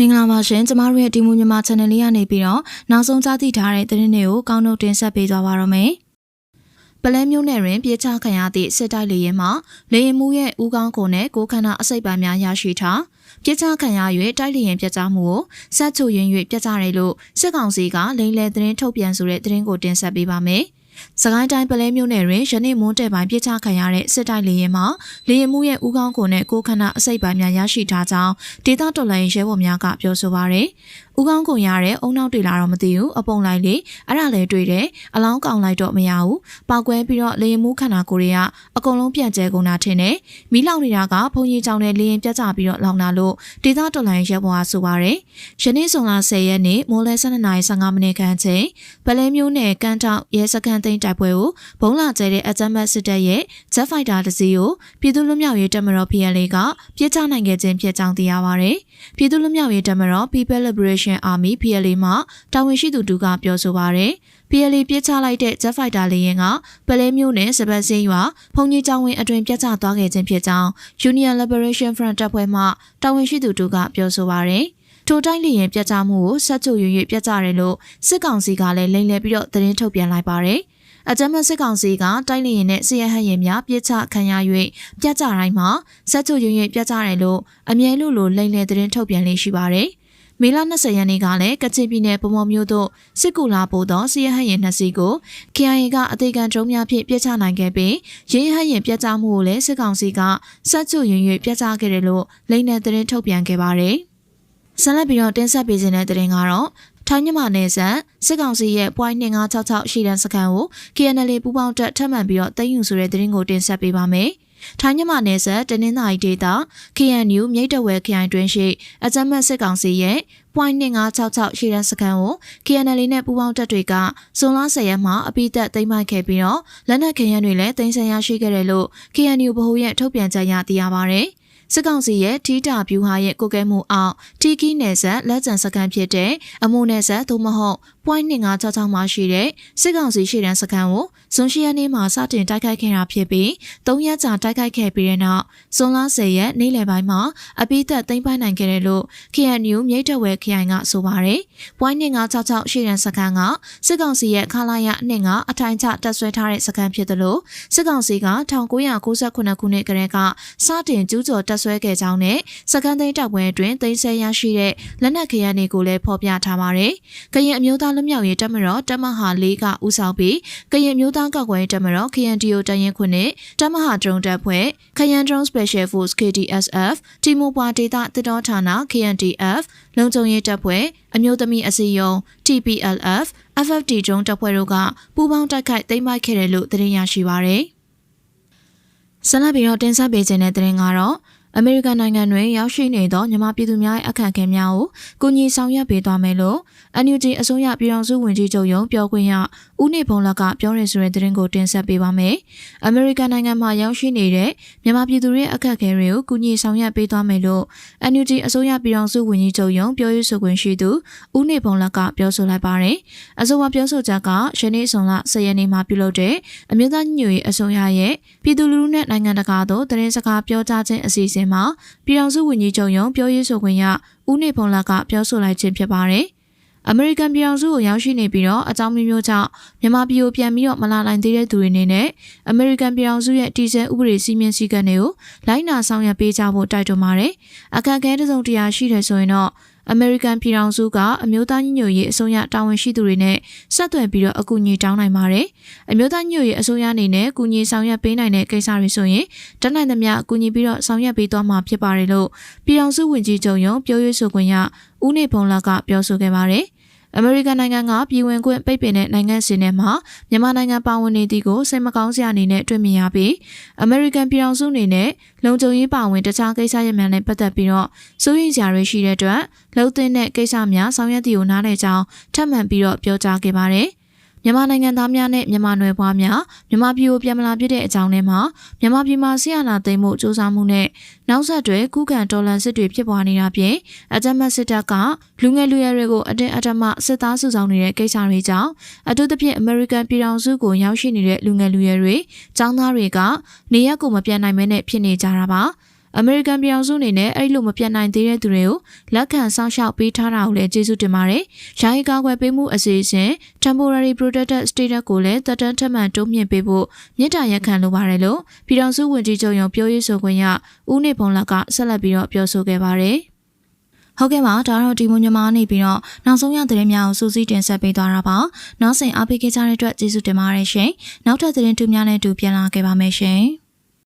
မင်္ဂလာပါရှင်ကျမတို့ရဲ့ဒီမူမြန်မာ channel လေးကနေပြီးတော့နောက်ဆုံးကြားသိထားတဲ့သတင်းတွေကိုကောင်းနှုတ်တင်ဆက်ပေးသွားပါရမယ်။ပလဲမျိုးနယ်တွင်ပြေးချခံရသည့်စစ်တိုက်လေရင်မှလေရင်မှုရဲ့ဦးကောင်းကိုနဲ့ကိုခန္ဓာအစိပ်ပိုင်းများရရှိထားပြေးချခံရ၍တိုက်လေရင်ပြတ်ကြားမှုကိုဆက်ချုပ်ရင်၍ပြတ်ကြားတယ်လို့စစ်ကောင်စီကလိန်လေသတင်းထုတ်ပြန်ဆိုတဲ့သတင်းကိုတင်ဆက်ပေးပါမယ်။ စကိုင်းတိုင်းပလဲမြို့နယ်တွင်ယနေ့မွန်းတဲ့ပိုင်းပြစ်ချခံရတဲ့စစ်တိုက်လေရင်မှာလေရင်မှုရဲ့ဦးခေါင်းကိုနဲ့ကိုခန္ဓာအစိပ်ပိုင်းများရရှိထားကြောင်းဒေသတော်လိုင်းရဲဘော်များကပြောဆိုပါရယ် ဦးကောင်းကုန်ရတဲ့အုံနောက်တွေလာတော့မသိဘူးအပုံလိုက်လေအဲ့ဒါလည်းတွေ့တယ်အလောင်းကောင်လိုက်တော့မရဘူးပေါက်ကွဲပြီးတော့လေရင်မှုခန္ဓာကိုယ်တွေကအကုန်လုံးပြန့်ကျဲကုန်တာထင်တယ်မီးလောင်နေတာကဘုံကြီးကြောင်နဲ့လေရင်ပြတ်ကျပြီးတော့လောင်တာလို့ဒေသတော်လိုင်းရဲဘော်ကဆိုပါရယ်ယနေ့စုံလာ10ရက်နေ့မိုးလဲ12:15မိနစ်ခန့်ချိန်ပလဲမျိုးနယ်ကန်းတောက်ရဲစခန်းသိမ်းတိုက်ပွဲကိုဘုံလာကျဲတဲ့အကြမ်းဖက်စစ်တပ်ရဲ့ Jet Fighter တစ်စီးကိုပြည်သူ့လူမျိုးရေးတပ်မတော် PLA ကပြစ်ချနိုင်ခဲ့ခြင်းဖြစ်ကြောင်းသိရပါရယ်ပြည်သူ့လူမျိုးရေးတပ်မတော် People Liberation Army PLA မှတာဝန်ရှိသူတူကပြောဆိုပါရယ် PLA ပြစ်ချလိုက်တဲ့ Jet Fighter လေယာဉ်ကပလဲမျိုးနဲ့စပတ်စင်းရွာဖုန်ကြီးကျောင်းဝင်းအတွင်ပြတ်ကျသွားခဲ့ခြင်းဖြစ်ကြောင်း Union Liberation Front တပ်ဖွဲ့မှတာဝန်ရှိသူတူကပြောဆိုပါရယ်ထိုတိုင်းလေရင်ပြတ်ကျမှုကိုဆက်ချုပ်ရွရွပြတ်ကျတယ်လို့စစ်ကောင်စီကလည်းလိမ့်လဲပြီးတော့သတင်းထုတ်ပြန်လိုက်ပါတယ်။အကြမ်းဖက်စစ်ကောင်စီကတိုက်လေရင်နဲ့စစ်ရဟတ်ရင်များပြစ်ချခံရ၍ပြတ်ကြတိုင်းမှာဆက်ချုပ်ရွရွပြတ်ကြတယ်လို့အမြဲလို့လိုလိမ့်လေသတင်းထုတ်ပြန်လေးရှိပါတယ်။ မေလ20ရက်နေ့ကလည်းကချင်ပြည်နယ်ဗမော်မြို့သို့စစ်ကူလာပို့သောစီရဟတ်ရင်နှစ်စီးကို KIA ကအသေးခံဒုံးများဖြင့်ပြစ်ချနိုင်ခဲ့ပြီးရင်းဟတ်ရင်ပြတ်ကျမှုကိုလည်းစစ်ကောင်စီကစက်ချုပ်ရင်၍ပြတ်ကျခဲ့တယ်လို့လိမ့်နယ်သတင်းထုတ်ပြန်ခဲ့ပါတယ်။ဆက်လက်ပြီးတော့တင်ဆက်ပေးခြင်းတဲ့တင်ကတော့ထိုင်းမြန်မာနယ်စပ်စစ်ကောင်စီရဲ့ .2566 ရှိတဲ့စခန်းကို KNL ပူးပေါင်းတပ်ထပ်မံပြီးတော့သိမ်းယူဆိုတဲ့သတင်းကိုတင်ဆက်ပေးပါမယ်။ ထိုင်းမြန်မာနယ်စပ်တနင်္သာရီဒေသ KNU မြိတ်တဝဲခရိုင်တွင်းရှိအကြမ်းဖက်စစ်ကောင်စီရဲ့ .2566 ရှိတဲ့စခန်းကို KNL နဲ့ပူးပေါင်းတပ်တွေကဇွန်လ10ရက်မှာအပိသက်သိမ်းပိုက်ခဲ့ပြီးတော့လက်နက်ခဲယမ်းတွေလည်းတင်ဆက်ရရှိခဲ့တယ်လို့ KNU ဗဟိုရဲ့ထုတ်ပြန်ချက်အရသိရပါဗျ။ စစ်ကောင်စီရဲ့ထီးတာဗျူဟာရဲ့ကိုကဲမှုအောက်တီကီနယ်ဆက်လက်ကျန်စကန်ဖြစ်တဲ့အမိုနယ်ဆက်သို့မဟုတ် .2566 မှာရှိတဲ့စစ်ကောင်စီရှိတဲ့စကန်ကိုဇွန်ရှိရက်နေ့မှာစတင်တိုက်ခိုက်ခဲ့တာဖြစ်ပြီး၃ရက်ကြာတိုက်ခိုက်ခဲ့ပြီးတဲ့နောက်ဇွန်လ10ရက်နေ့လယ်ပိုင်းမှာအပိသက်သိမ်းပိုက်နိုင်ခဲ့တယ်လို့ KNU မြိတ်တဝဲခရိုင်ကဆိုပါတယ်။ .2566 ရှိတဲ့စကန်ကစစ်ကောင်စီရဲ့ခလာရအနှစ်ကအထိုင်ချတက်ဆွဲထားတဲ့စကန်ဖြစ်တယ်လို့စစ်ကောင်စီက1998ခုနှစ်ကတည်းကစတင်ကျူးကျော်တက်ဆွဲခဲ့ကြောင်းနဲ့စကန်သိန်းတပ်ပွဲအတွင်းသိမ်းဆည်းရရှိတဲ့လက်နက်ခဲယမ်းတွေကိုလည်းဖော်ပြထားပါတယ်။ကရင်အမျိုးသားလူမျိုးရေးတပ်မတော်တပ်မဟာ၄ကဦးဆောင်ပြီးကရင်မျိုးသားကောက်ကွယ်တပ်မတော် KNDO တရင်ခွနဲ့တပ်မဟာဒရုန်းတပ်ဖွဲ့ခရန်ဒရုန်း Special Force KDSF တီမိုပွာဒေတာတစ်တော်ဌာန KNDF လုံခြုံရေးတပ်ဖွဲ့အမျိုးသမီးအစည်းအရုံး TPLF FFT ဒရုန်းတပ်ဖွဲ့တို့ကပူးပေါင်းတိုက်ခိုက်သိမ်းပိုက်ခဲ့တယ်လို့သတင်းရရှိပါရယ်။ဆန္ဒပြီးတော့တင်ဆက်ပေးခြင်းတဲ့တင်ကတော့ အမေရိကန်နိုင်ငံတွင်ရောက်ရှိနေသောမြန်မာပြည်သူများရဲ့အခက်အခဲများကိုကူညီဆောင်ရွက်ပေးသွားမယ်လို့ NUG အစိုးရပြည်ထောင်စုဝန်ကြီးချုပ်ရုံးပြောခွင့်ရဦးနေဖုံးလကပြောရဆိုတဲ့သတင်းကိုတင်ဆက်ပေးပါမယ်။အမေရိကန်နိုင်ငံမှာရောက်ရှိနေတဲ့မြန်မာပြည်သူတွေရဲ့အခက်အခဲတွေကိုကူညီဆောင်ရွက်ပေးသွားမယ်လို့ NUG အစိုးရပြည်ထောင်စုဝန်ကြီးချုပ်ရုံးပြောရေးဆိုခွင့်ရှိသူဦးနေဖုံးလကပြောဆိုလိုက်ပါတယ်။အစိုးရပြောဆိုချက်ကရှနေ့စုံလ10ရက်နေ့မှာပြုလုပ်တဲ့အမျိုးသားညွရေးအစိုးရရဲ့ပြည်သူလူထုနဲ့နိုင်ငံတကာတို့သတင်းစကားပြောကြားခြင်းအစီအစဉ်မှာပြည်ထောင်စုဝန်ကြီးချုပ်ရုံးပြောရေးဆိုခွင့်ရဦးနေဖုံးလကပြောဆိုလိုက်ခြင်းဖြစ်ပါတယ်။အမေရိကန်ပြည်ထောင်စုကိုရောက်ရှိနေပြီးတော့အကြောင်းမျိုးမျိုးကြောင့်မြန်မာပြည်ကိုပြန်ပြီးတော့မလာနိုင်သေးတဲ့သူတွေအနေနဲ့အမေရိကန်ပြည်ထောင်စုရဲ့တည်ဆဲဥပဒေစည်းမျဉ်းစည်းကမ်းတွေကိုလိုက်နာဆောင်ရွက်ပေးကြဖို့တိုက်တွန်းပါတယ်။အခက်အခဲတစုံတရာရှိတယ်ဆိုရင်တော့ အမေရိကန်ပြည်ထောင်စုကအမျိုးသားညီညွတ်ရေးအစိုးရတာဝန်ရှိသူတွေနဲ့ဆက်သွယ်ပြီးတော့အကူအညီတောင်းနိုင်ပါတယ်။အမျိုးသားညီညွတ်ရေးအစိုးရအနေနဲ့ကူညီဆောင်ရွက်ပေးနိုင်တဲ့ကိစ္စတွေဆိုရင်တတ်နိုင်သမျှအကူအညီပြီးတော့ဆောင်ရွက်ပေးသွားမှာဖြစ်ပါတယ်လို့ပြည်ထောင်စုဝန်ကြီးချုပ်ရုံးပြောရေးဆိုခွင့်ရဦးနေဖုံးလကပြောဆိုခဲ့ပါတယ်။ အမေရိကန်နိုင်ငံကပြည်ဝင်ခွင့်ပိတ်ပင်တဲ့နိုင်ငံစင်ထဲမှာမြန်မာနိုင်ငံပါဝင်နေသည်ကိုစိတ်မကောင်းစရာအနေနဲ့တွေ့မြင်ရပြီးအမေရိကန်ပြည်ထောင်စုအနေနဲ့လုံခြုံရေးပါဝင်တခြားကိစ္စရပ်များနဲ့ပတ်သက်ပြီးတော့စိုးရိမ်စရာတွေရှိတဲ့အတွက်လှုပ်သွင်းတဲ့ကိစ္စများဆောင်ရွက်သည်ကိုနားလည်ကြောင်းထပ်မံပြီးတော့ပြောကြားခဲ့ပါတယ် မြန်မာနိုင်ငံသားများနဲ့မြန်မာနွယ်ဖွားများမြန်မာပြည်ကိုပြန်မလာပြတဲ့အကြောင်းထဲမှာမြန်မာပြည်မှာဆီယနာသိမ်းမှုစ조사မှုနဲ့နောက်ဆက်တွဲကုခံတော်လှန်စစ်တွေဖြစ်ပွားနေတာပြင်အကြမ်းဖက်စစ်တပ်ကလူငယ်လူရွယ်တွေကိုအတင်းအဓမ္မစစ်သားစုဆောင်နေတဲ့ကိစ္စတွေကြောင့်အထူးသဖြင့်အမေရိကန်ပြည်ထောင်စုကိုရောက်ရှိနေတဲ့လူငယ်လူရွယ်တွေចောင်းသားတွေကနေရက်ကိုမပြန်နိုင်မဲနဲ့ဖြစ်နေကြတာပါ အမေရိကန်ပြည်အောင်စုအနေနဲ့အဲ့လိုမပြတ်နိုင်သေးတဲ့သူတွေကိုလက်ခံစောင့်ရှောက်ပေးထားတာကိုလည်းကျေးဇူးတင်ပါတယ်။ယာယီကာကွယ်ပေးမှုအစီအစဉ် Temporary Protected Status ကိုလည်းတက်တန်းထပ်မံတိုးမြင့်ပေးဖို့မြစ်တာရက်ခံလိုပါတယ်လို့ပြည်ထောင်စုဝန်ကြီးချုပ်ရုံးပြောရေးဆိုခွင့်ရဦးနေဖုံလက်ကဆက်လက်ပြီးတော့ပြောဆိုခဲ့ပါတယ်။ဟုတ်ကဲ့ပါဒါတော့ဒီမွန်ညမာနေပြီးတော့နောက်ဆုံးရသတင်းများကိုစူးစီးတင်ဆက်ပေးသွားတာပါနောက်ဆက်အားပေးခဲ့ကြတဲ့အတွက်ကျေးဇူးတင်ပါတယ်ရှင်နောက်ထပ်သတင်းတူများနဲ့တူပြန်လာခဲ့ပါမယ်ရှင်